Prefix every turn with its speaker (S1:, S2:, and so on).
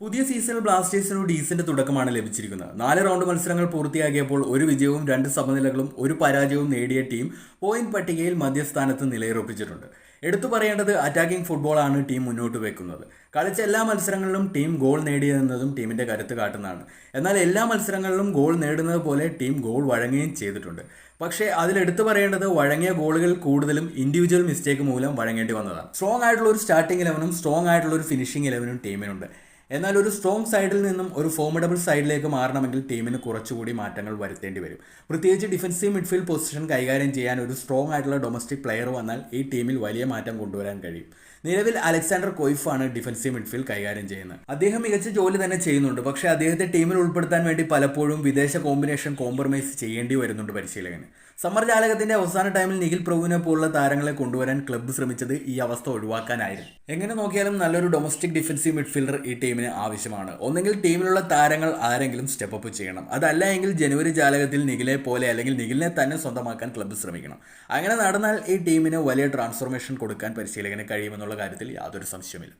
S1: പുതിയ സീസണിൽ ബ്ലാസ്റ്റേഴ്സിന് ഡീസന്റ് തുടക്കമാണ് ലഭിച്ചിരിക്കുന്നത്. നാല് റൗണ്ട് മത്സരങ്ങൾ പൂർത്തിയാക്കിയപ്പോൾ ഒരു വിജയവും രണ്ട് സമനിലകളും ഒരു പരാജയവും നേടിയ ടീം പോയിന്റ് പട്ടികയിൽ മധ്യസ്ഥാനത്ത് നിലയുറപ്പിച്ചിട്ടുണ്ട്. എടുത്തു പറയേണ്ടത് അറ്റാക്കിംഗ് ഫുട്ബോളാണ് ടീം മുന്നോട്ട് വെക്കുന്നത്. കളിച്ച എല്ലാ മത്സരങ്ങളിലും ടീം ഗോൾ നേടിയതെന്നതും ടീമിന്റെ കരുത്ത് കാട്ടുന്നതാണ്. എന്നാൽ എല്ലാ മത്സരങ്ങളിലും ഗോൾ നേടുന്നത് പോലെ ടീം ഗോൾ വഴങ്ങുകയും ചെയ്തിട്ടുണ്ട്. പക്ഷേ അതിൽ എടുത്തു പറയേണ്ടത് വഴങ്ങിയ ഗോളുകൾ കൂടുതലും ഇൻഡിവിജ്വൽ മിസ്റ്റേക്ക് മൂലം വഴങ്ങേണ്ടി വന്നതാണ്. സ്ട്രോങ് ആയിട്ടുള്ള ഒരു സ്റ്റാർട്ടിംഗ് ഇലവനും സ്ട്രോങ് ആയിട്ടുള്ള ഒരു ഫിനിഷിംഗ് ഇലവനും ടീമിനുണ്ട്. എന്നാൽ ഒരു സ്ട്രോങ് സൈഡിൽ നിന്നും ഒരു ഫോമിഡബിൾ സൈഡിലേക്ക് മാറണമെങ്കിൽ ടീമിന് കുറച്ചുകൂടി മാറ്റങ്ങൾ വരുത്തേണ്ടി വരും. പ്രത്യേകിച്ച് ഡിഫൻസീവ് മിഡ്ഫീൽഡ് പൊസിഷൻ കൈകാര്യം ചെയ്യാൻ ഒരു സ്ട്രോങ് ആയിട്ടുള്ള ഡൊമസ്റ്റിക് പ്ലെയർ വന്നാൽ ഈ ടീമിൽ വലിയ മാറ്റം കൊണ്ടുവരാൻ കഴിയും. നിലവിൽ അലക്സാണ്ടർ കൊയ്ഫാണ് ഡിഫൻസീവ് മിഡ്ഫീൽഡ് കൈകാര്യം ചെയ്യുന്നത്. അദ്ദേഹം മികച്ച ജോലി തന്നെ ചെയ്യുന്നുണ്ട്. പക്ഷേ അദ്ദേഹത്തെ ടീമിൽ ഉൾപ്പെടുത്താൻ വേണ്ടി പലപ്പോഴും വിദേശ കോമ്പിനേഷൻ കോംപ്രമൈസ് ചെയ്യേണ്ടി വരുന്നുണ്ട് പരിശീലകന്. സമ്മർ ജാലകത്തിന്റെ അവസാന ടൈമിൽ നിഖിൽ പ്രഭുവിനെ പോലുള്ള താരങ്ങളെ കൊണ്ടുവരാൻ ക്ലബ്ബ് ശ്രമിച്ചത് ഈ അവസ്ഥ ഒഴിവാക്കാനായിരുന്നു. എങ്ങനെ നോക്കിയാലും നല്ലൊരു ഡൊമസ്റ്റിക് ഡിഫൻസീവ് മിഡ്ഫീൽഡർ ഈ ടീമിന് ആവശ്യമാണ്. ഒന്നെങ്കിൽ ടീമിലുള്ള താരങ്ങൾ ആരെങ്കിലും സ്റ്റെപ്പ് അപ്പ് ചെയ്യണം. അതല്ല എങ്കിൽ ജനുവരി ജാലകത്തിൽ നിഖിലെ പോലെ അല്ലെങ്കിൽ നിഖിലിനെ തന്നെ സ്വന്തമാക്കാൻ ക്ലബ്ബ് ശ്രമിക്കണം. അങ്ങനെ നടന്നാൽ ഈ ടീമിന് വലിയ ട്രാൻസ്ഫോർമേഷൻ കൊടുക്കാൻ പരിശീലകന് കഴിയുമെന്നുള്ള കാര്യത്തിൽ യാതൊരു സംശയമില്ല